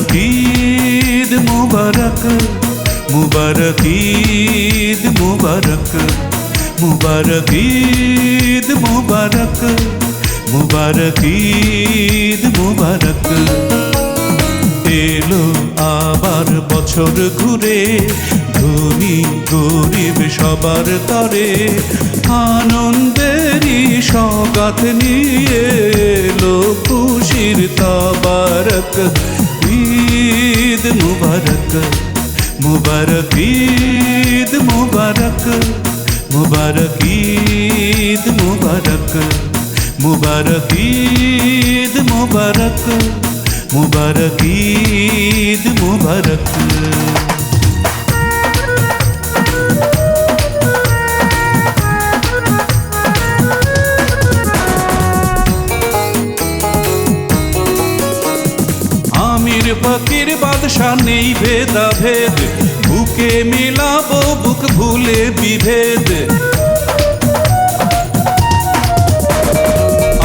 মুবারক ঈদ মুবারক মুবারক ঈদ মুবারক মুবারক ঈদ মুবারক মুবারক ঈদ মুবারক। এলো আবার বছর ঘুরে, ধনী গরিব সবার তরে আনন্দের সগাত নিয়ে এলো খুশির তাবারক। ঈদ মুবারক মুবারক ঈদ মুবারক মুবারক ঈদ মুবারক মুবারক ঈদ মুবারক মুবারক ঈদ বাদশা নেই ভেদা ভেদ বুকে মিলাবো, বুক ভুলে বিভেদ।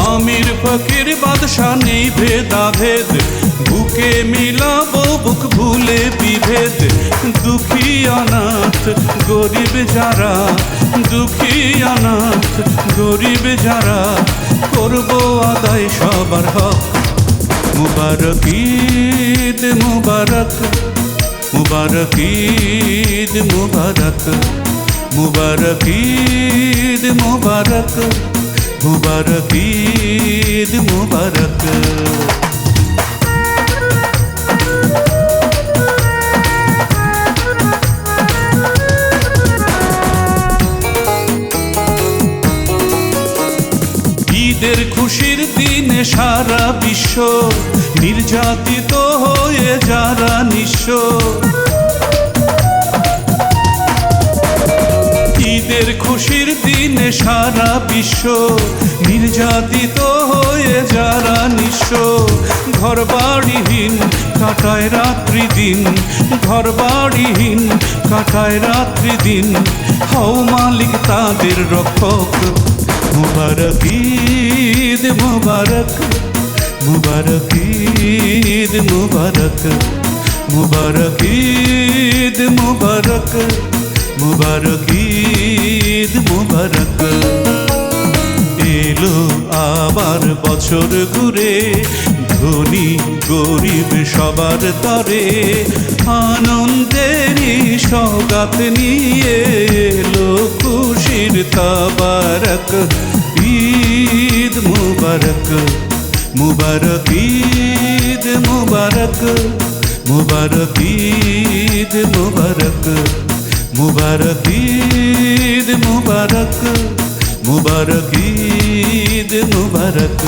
আমির ফকির বাদশা নেই ভেদা ভেদ বুকে মিলাবো, বুক ভুলে বিভেদ। দুঃখী অনাথ, গরিব যারা। দুঃখী অনাথ, গরিব যারা। করব আদায় সবার হক। মুবারক ঈদ মুবারক মুবারক ঈদ মুবারক মুবারক ঈদ মুবারক মুবারক ঈদ মুবারক। ঈদের খুশির দিনে সারা বিশ্ব নির্যাতিত হয়ে যারা নিঃস্ব। ঈদের খুশির দিনে সারা বিশ্ব নির্যাতিত হয়ে যারা নিঃস্ব। ঘর বাড়িহীন কাটায় রাত্রি দিন ঘর বাড়িহীন কাটায় রাত্রি দিন। হও মালিক তাদের রক্ষক, মুবারক, ঈদ মুবারক। মুবারক ঈদ মুবারক। মুবারক ঈদ মুবারক। মুবারক ঈদ মুবারক। এলো আবার বছর ঘুরে, ধনী গরিব সবার তরে। আনন্দেরই সগাত নিয়ে এলো খুশির তাবারক। ঈদ মুবারক। মুবারক ঈদ মুবারক মুবারক ঈদ মুবারক মুবারক ঈদ মুবারক মুবারক ঈদ মুবারক